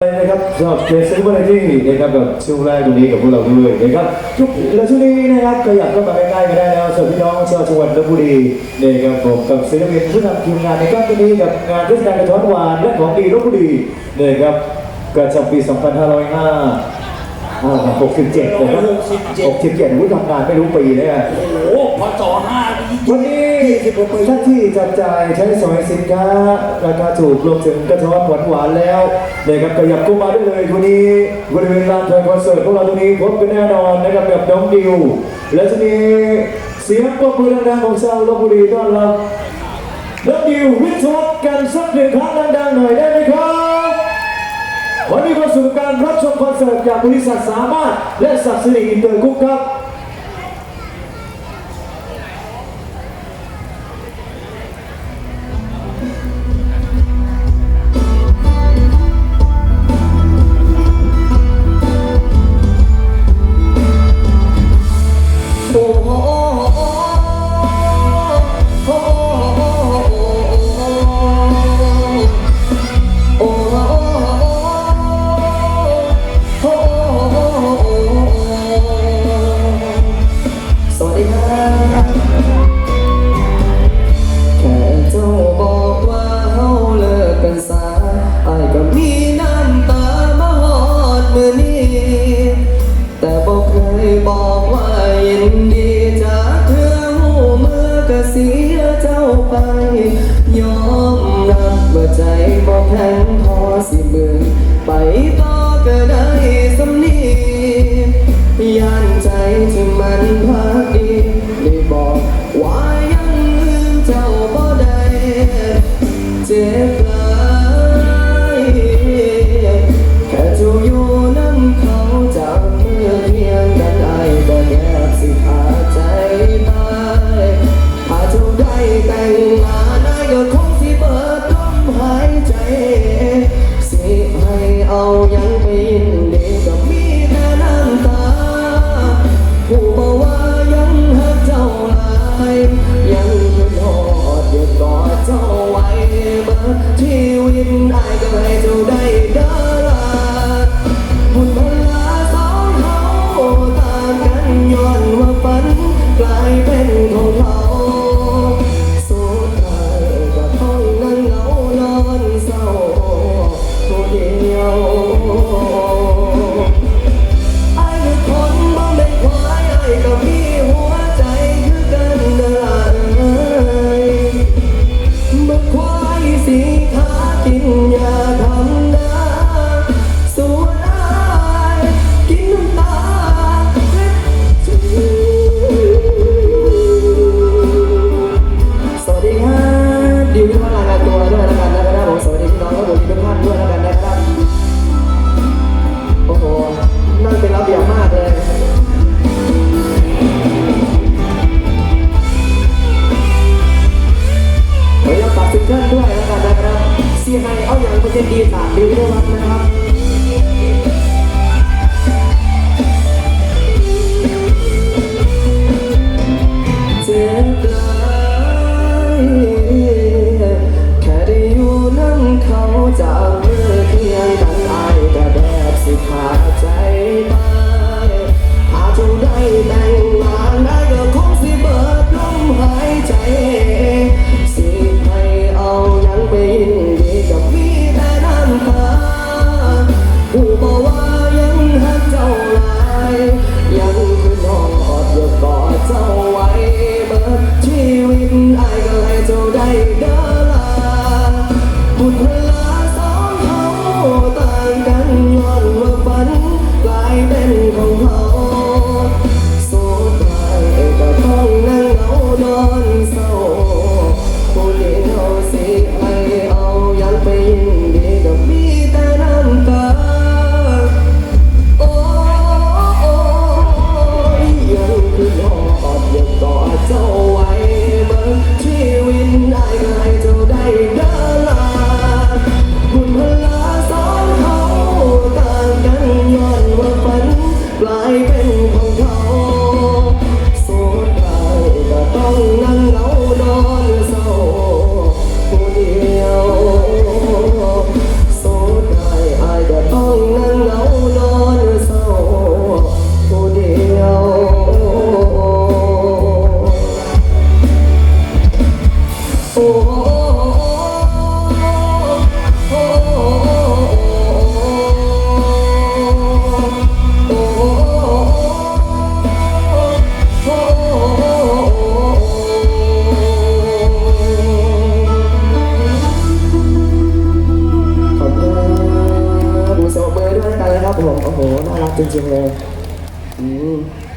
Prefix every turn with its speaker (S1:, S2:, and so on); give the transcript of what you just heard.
S1: นะครับสำหรับเกสซิวาไรตี้นะครับกับช่วงแรกตรงนี้กับพวกเราด้วยนะครับทุกแล้วช่วงนี้นะครับขยับเข้ามาใกล้ๆก็ได้แล้วสำหรับพี่น้องชาวจังหวัดลบบุรีนะครับผมกับศิลปินผู้นำทีมงานในครั้งนี้กับงานเทศกาลกระท้อนหวานและของดีลบบุรีนะครับประจำปี 2505อ่า67นะครับ67วุฒิทำงานไม่รู้ปีเลยอะ
S2: โอ้โหพอจอห้า
S1: วันนี้ท่านที่จับจ่ายใช้สอยสินค้า ราคาถูกรวมถึงกระท้อนหวานหวานๆแล้วนะครับขยับเข้ามาได้เลยวันนี้บริเวณลานเทอร์คอนเสิร์ตของเราตรงนี้พบกันแน่นอนนะครับกับน้องดิว และจะมีเสียงปรบมือดังๆของชาวลบบุรีต้อนรับน้องดิววิทยวัฒน์กันสักหนึ่งครั้งดังๆหน่อยได้ไหมครับ วันนี้ก็สู่การรับชมคอนเสิร์ตจากบริษัทสามารถและศักดิ์สิริอินเตอร์กุ๊กครับ
S2: บอกว่ายินดีจากเธอหูเมื่อกเสียเจ้าไป ยอมรับว่าใจบอกแข็งพอสิเบื่อไปต่อก็ได้สำนีย่านใจที่มันพักดีได้บอกว่า I go ดูโซเ